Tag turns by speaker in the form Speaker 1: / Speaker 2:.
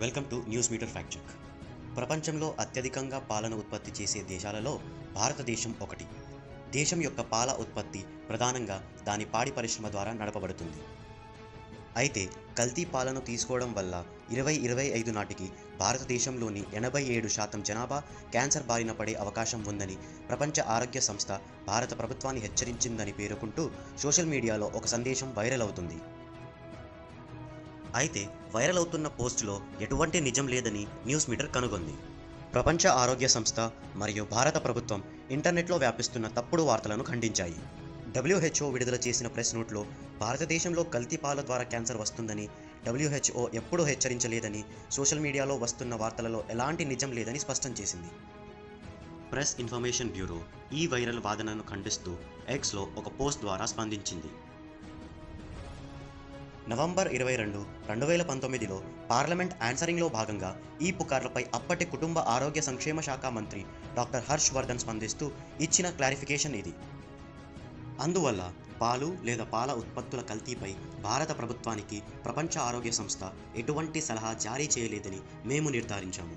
Speaker 1: Welcome to news meter fact check. ప్రపంచంలో అత్యధికంగా పాలను ఉత్పత్తి చేసే దేశాలలో భారతదేశం ఒకటి. దేశం యొక్క పాల ఉత్పత్తి ప్రధానంగా దాని పాడి పరిశ్రమ ద్వారా నడపబడుతుంది. అయితే కల్తీ పాలను తీసుకోవడం వల్ల ఇరవై ఇరవై ఐదు నాటికి భారతదేశంలోని ఎనభై ఏడు శాతం జనాభా క్యాన్సర్ బారిన పడే అవకాశం ఉందని ప్రపంచ ఆరోగ్య సంస్థ భారత ప్రభుత్వాన్ని హెచ్చరించిందని పేర్కొంటూ సోషల్ మీడియాలో ఒక సందేశం వైరల్ అవుతుంది. అయితే వైరల్ అవుతున్న పోస్టులో ఎటువంటి నిజం లేదని న్యూస్ మీటర్ కనుగొంది. ప్రపంచ ఆరోగ్య సంస్థ మరియు భారత ప్రభుత్వం ఇంటర్నెట్లో వ్యాపిస్తున్న తప్పుడు వార్తలను ఖండించాయి. డబ్ల్యూహెచ్ఓ విడుదల చేసిన ప్రెస్ నోట్లో భారతదేశంలో కల్తీ పాల ద్వారా క్యాన్సర్ వస్తుందని డబ్ల్యూహెచ్ఓ ఎప్పుడూ హెచ్చరించలేదని సోషల్ మీడియాలో వస్తున్న వార్తలలో ఎలాంటి నిజం లేదని స్పష్టం చేసింది. ప్రెస్ ఇన్ఫర్మేషన్ బ్యూరో ఈ వైరల్ వాదనను ఖండిస్తూ ఎక్స్లో ఒక పోస్ట్ ద్వారా స్పందించింది. నవంబర్ ఇరవై రెండు రెండు వేల పంతొమ్మిదిలో పార్లమెంట్ ఆన్సరింగ్లో భాగంగా ఈ పుకార్లపై అప్పటి కుటుంబ ఆరోగ్య సంక్షేమ శాఖ మంత్రి డాక్టర్ హర్షవర్ధన్ స్పందిస్తూ ఇచ్చిన క్లారిఫికేషన్ ఇది. అందువల్ల పాలు లేదా పాల ఉత్పత్తుల కల్తీపై భారత ప్రభుత్వానికి ప్రపంచ ఆరోగ్య సంస్థ ఎటువంటి సలహా జారీ చేయలేదని మేము నిర్ధారించాము.